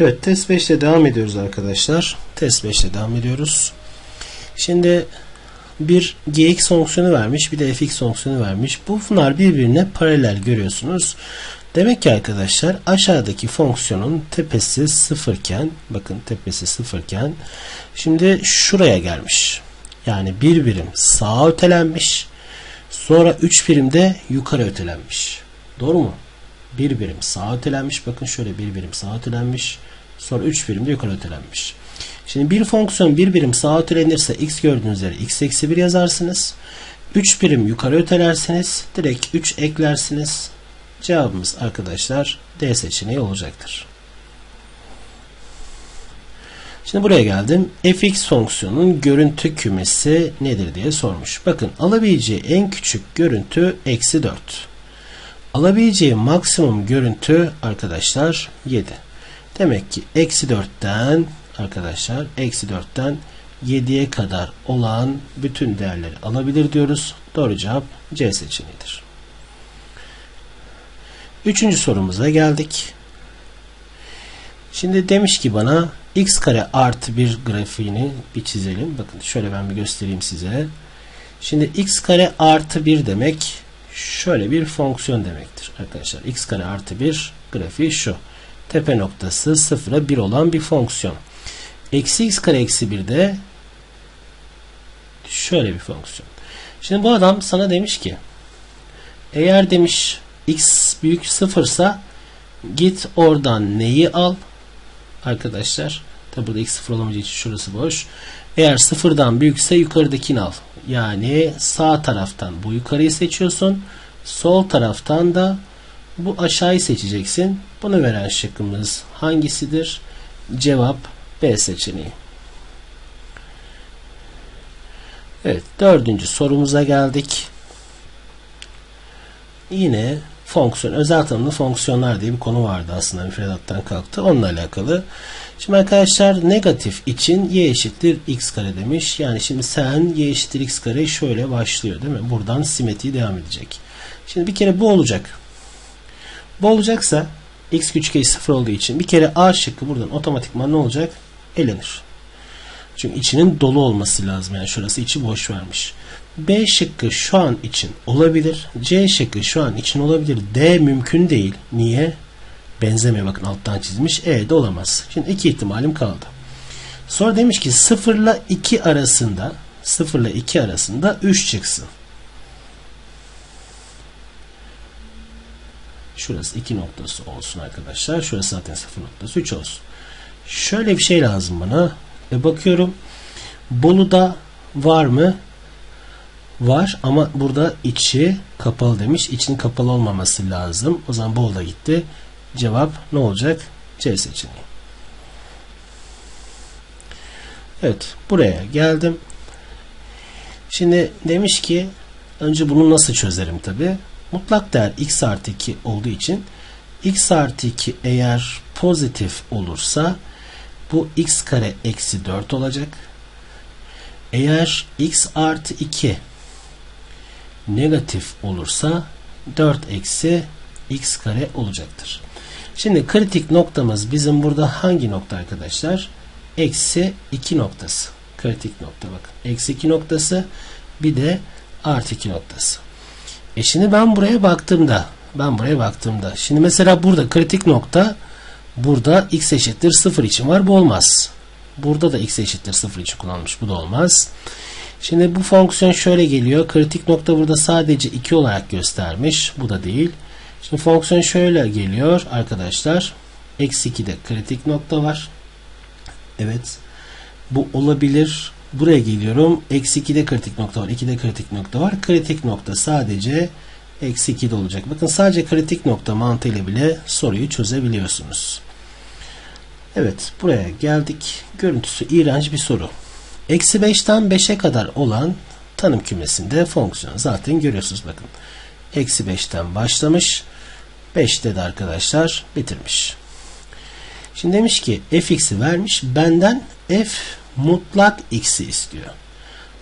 Evet test 5 ile devam ediyoruz arkadaşlar. Test 5 ile devam ediyoruz. Şimdi bir gx fonksiyonu vermiş bir de fx fonksiyonu vermiş. Bunlar birbirine paralel görüyorsunuz. Demek ki arkadaşlar aşağıdaki fonksiyonun tepesi sıfırken bakın tepesi sıfırken şimdi şuraya gelmiş. Yani bir birim sağa ötelenmiş. Sonra 3 birim de yukarı ötelenmiş. Doğru mu? Bir birim sağa ötelenmiş. Bakın şöyle bir birim sağa ötelenmiş. Sonra 3 birim de yukarı ötelenmiş. Şimdi bir fonksiyon bir birim sağa ötelenirse x gördüğünüz yere x eksi 1 yazarsınız. 3 birim yukarı ötelersiniz. Direkt 3 eklersiniz. Cevabımız arkadaşlar D seçeneği olacaktır. Şimdi buraya geldim. fx fonksiyonunun görüntü kümesi nedir diye sormuş. Bakın alabileceği en küçük görüntü eksi 4. Alabileceği maksimum görüntü arkadaşlar 7. Demek ki eksi 4'ten arkadaşlar eksi 4'ten 7'ye kadar olan bütün değerleri alabilir diyoruz. Doğru cevap C seçeneğidir. Üçüncü sorumuza geldik. Şimdi demiş ki bana x kare artı bir grafiğini bir çizelim. Bakın şöyle ben bir göstereyim size. Şimdi x kare artı bir demek şöyle bir fonksiyon demektir arkadaşlar. x kare artı bir grafiği şu. Tepe noktası sıfıra bir olan bir fonksiyon. Eksi x kare eksi bir de şöyle bir fonksiyon. Şimdi bu adam sana demiş ki eğer demiş x büyük sıfırsa git oradan neyi al arkadaşlar tabi burada x sıfır olamayacağı için şurası boş eğer sıfırdan büyükse yukarıdakini al yani sağ taraftan bu yukarıyı seçiyorsun sol taraftan da bu aşağıyı seçeceksin bunu veren şıkkımız hangisidir cevap B seçeneği Evet dördüncü sorumuza geldik yine fonksiyon, özel tanımlı fonksiyonlar diye bir konu vardı aslında müfredattan kalktı. Onunla alakalı. Şimdi arkadaşlar negatif için y eşittir x kare demiş. Yani şimdi sen y eşittir x kare şöyle başlıyor değil mi? Buradan simetriği devam edecek. Şimdi bir kere bu olacak. Bu olacaksa x küçük eşit sıfır olduğu için bir kere a şıkkı buradan otomatikman ne olacak? Elenir. Çünkü içinin dolu olması lazım. Yani şurası içi boş vermiş. B şıkkı şu an için olabilir. C şıkkı şu an için olabilir. D mümkün değil. Niye? Benzemiyor bakın alttan çizmiş. E de olamaz. Şimdi iki ihtimalim kaldı. Sonra demiş ki 0 ile 2 arasında 0 ile 2 arasında 3 çıksın. Şurası 2 noktası olsun arkadaşlar. Şurası zaten 0 noktası 3 olsun. Şöyle bir şey lazım bana. E bakıyorum. Bolu'da var mı? var ama burada içi kapalı demiş. İçinin kapalı olmaması lazım. O zaman bol da gitti. Cevap ne olacak? C seçeneği. Evet. Buraya geldim. Şimdi demiş ki önce bunu nasıl çözerim tabi. Mutlak değer x artı 2 olduğu için x artı 2 eğer pozitif olursa bu x kare eksi 4 olacak. Eğer x artı 2 negatif olursa 4 eksi x kare olacaktır. Şimdi kritik noktamız bizim burada hangi nokta arkadaşlar? Eksi 2 noktası. Kritik nokta bakın. Eksi 2 noktası bir de artı 2 noktası. E şimdi ben buraya baktığımda ben buraya baktığımda şimdi mesela burada kritik nokta burada x eşittir 0 için var. Bu olmaz. Burada da x eşittir 0 için kullanılmış. Bu da olmaz. Şimdi bu fonksiyon şöyle geliyor. Kritik nokta burada sadece 2 olarak göstermiş. Bu da değil. Şimdi fonksiyon şöyle geliyor arkadaşlar. Eksi 2'de kritik nokta var. Evet. Bu olabilir. Buraya geliyorum. Eksi 2'de kritik nokta var. 2'de kritik nokta var. Kritik nokta sadece eksi 2'de olacak. Bakın sadece kritik nokta mantığıyla bile soruyu çözebiliyorsunuz. Evet. Buraya geldik. Görüntüsü iğrenç bir soru. Eksi 5'ten 5'e kadar olan tanım kümesinde fonksiyon zaten görüyorsunuz bakın. Eksi 5'ten başlamış. 5'te de arkadaşlar bitirmiş. Şimdi demiş ki fx'i vermiş. Benden f mutlak x'i istiyor.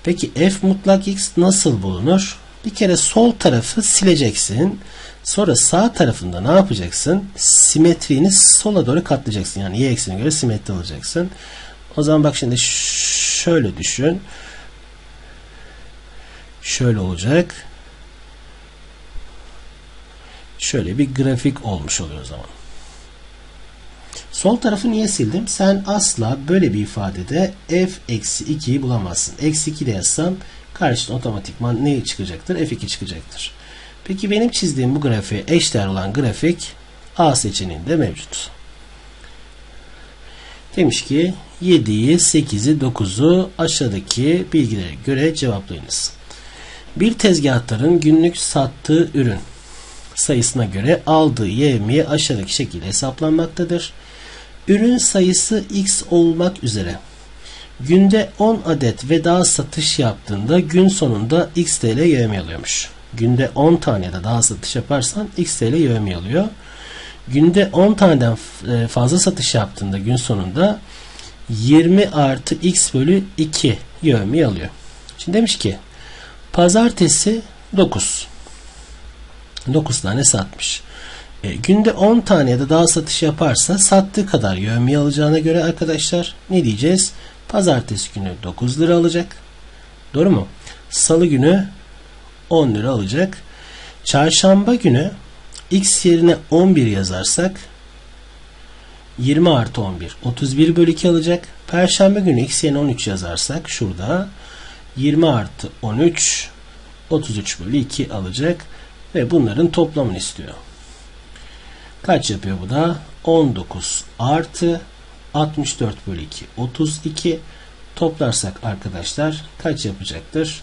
Peki f mutlak x nasıl bulunur? Bir kere sol tarafı sileceksin. Sonra sağ tarafında ne yapacaksın? Simetriğini sola doğru katlayacaksın. Yani y eksenine göre simetri alacaksın. O zaman bak şimdi şöyle düşün. Şöyle olacak. Şöyle bir grafik olmuş oluyor o zaman. Sol tarafı niye sildim? Sen asla böyle bir ifadede f eksi 2'yi bulamazsın. Eksi 2 de yazsam karşına otomatikman ne çıkacaktır? f2 çıkacaktır. Peki benim çizdiğim bu grafiğe eşdeğer olan grafik A seçeneğinde mevcut. Demiş ki 7'yi, 8'i, 9'u aşağıdaki bilgilere göre cevaplayınız. Bir tezgahtarın günlük sattığı ürün sayısına göre aldığı yevmiye aşağıdaki şekilde hesaplanmaktadır. Ürün sayısı x olmak üzere günde 10 adet ve daha satış yaptığında gün sonunda x TL yevmiye alıyormuş. Günde 10 tane de daha satış yaparsan x TL yevmiye alıyor. Günde 10 taneden e, fazla satış yaptığında gün sonunda 20 artı x bölü 2 yevmiye alıyor. Şimdi demiş ki pazartesi 9 9 tane satmış. E, günde 10 tane ya da daha satış yaparsa sattığı kadar yövmiye alacağına göre arkadaşlar ne diyeceğiz? Pazartesi günü 9 lira alacak. Doğru mu? Salı günü 10 lira alacak. Çarşamba günü x yerine 11 yazarsak 20 artı 11 31 bölü 2 alacak. Perşembe günü x yerine 13 yazarsak şurada 20 artı 13 33 bölü 2 alacak. Ve bunların toplamını istiyor. Kaç yapıyor bu da? 19 artı 64 bölü 2 32 toplarsak arkadaşlar kaç yapacaktır?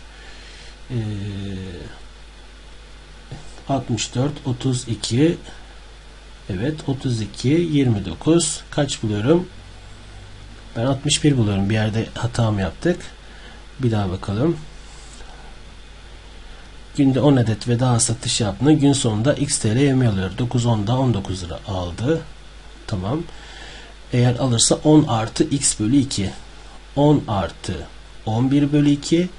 Ee, 64 32 evet 32 29 kaç buluyorum? Ben 61 buluyorum. Bir yerde hata mı yaptık? Bir daha bakalım. Günde 10 adet ve daha satış yaptığında gün sonunda x TL yemeği alıyor. 9 10'da 19 lira aldı. Tamam. Eğer alırsa 10 artı x bölü 2. 10 artı 11 bölü 2.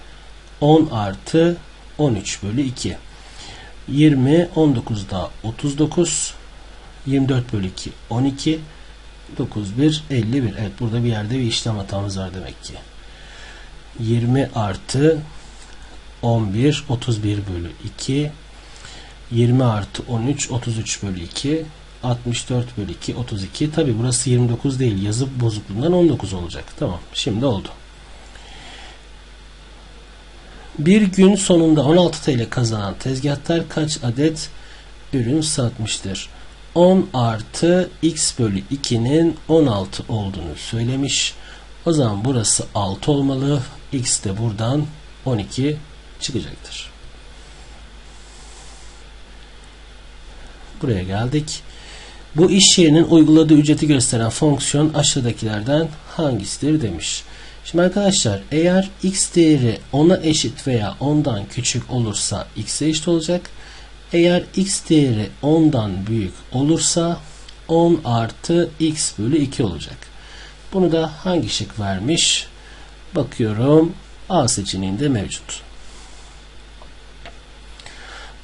10 artı 13 bölü 2. 20 19'da 39. 24 bölü 2 12. 9 1 51. Evet burada bir yerde bir işlem hatamız var demek ki. 20 artı 11 31 bölü 2 20 artı 13 33 bölü 2 64 bölü 2 32 tabi burası 29 değil yazı bozukluğundan 19 olacak. Tamam şimdi oldu. Bir gün sonunda 16 TL kazanan tezgahtar kaç adet ürün satmıştır? 10 artı x bölü 2'nin 16 olduğunu söylemiş. O zaman burası 6 olmalı. X de buradan 12 çıkacaktır. Buraya geldik. Bu iş yerinin uyguladığı ücreti gösteren fonksiyon aşağıdakilerden hangisidir demiş. Şimdi arkadaşlar eğer x değeri 10'a eşit veya 10'dan küçük olursa x'e eşit olacak. Eğer x değeri 10'dan büyük olursa 10 artı x bölü 2 olacak. Bunu da hangi şık vermiş? Bakıyorum A seçeneğinde mevcut.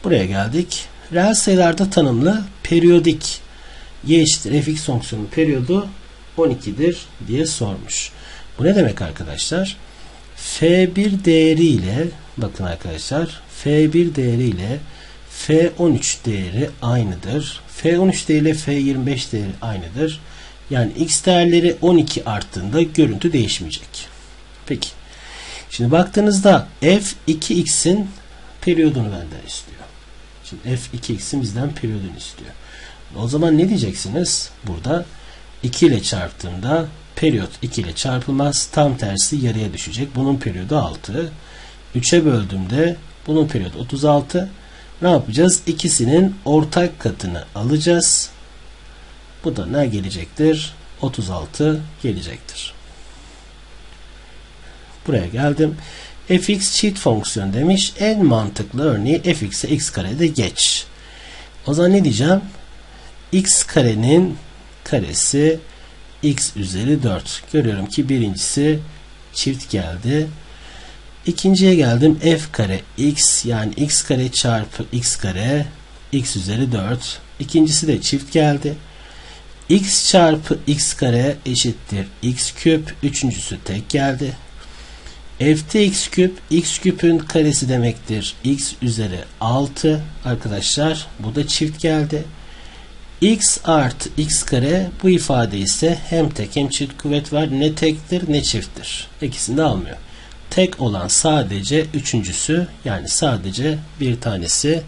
Buraya geldik. Reel sayılarda tanımlı periyodik y eşittir fx fonksiyonun periyodu 12'dir diye sormuş. Bu ne demek arkadaşlar? F1 değeri ile bakın arkadaşlar F1 değeri ile F13 değeri aynıdır. F13 değeri ile F25 değeri aynıdır. Yani x değerleri 12 arttığında görüntü değişmeyecek. Peki. Şimdi baktığınızda F2x'in periyodunu benden istiyor. Şimdi f2x'in bizden periyodunu istiyor. O zaman ne diyeceksiniz? Burada 2 ile çarptığımda periyot 2 ile çarpılmaz. Tam tersi yarıya düşecek. Bunun periyodu 6. 3'e böldüğümde bunun periyodu 36. Ne yapacağız? İkisinin ortak katını alacağız. Bu da ne gelecektir? 36 gelecektir. Buraya geldim fx çift fonksiyon demiş. En mantıklı örneği fx'e x karede geç. O zaman ne diyeceğim? x karenin karesi x üzeri 4. Görüyorum ki birincisi çift geldi. İkinciye geldim. f kare x yani x kare çarpı x kare x üzeri 4. İkincisi de çift geldi. x çarpı x kare eşittir x küp. Üçüncüsü tek geldi. F'te x küp x küpün karesi demektir. x üzeri 6 arkadaşlar bu da çift geldi. x artı x kare bu ifade ise hem tek hem çift kuvvet var. Ne tektir ne çifttir. İkisini de almıyor. Tek olan sadece üçüncüsü yani sadece bir tanesi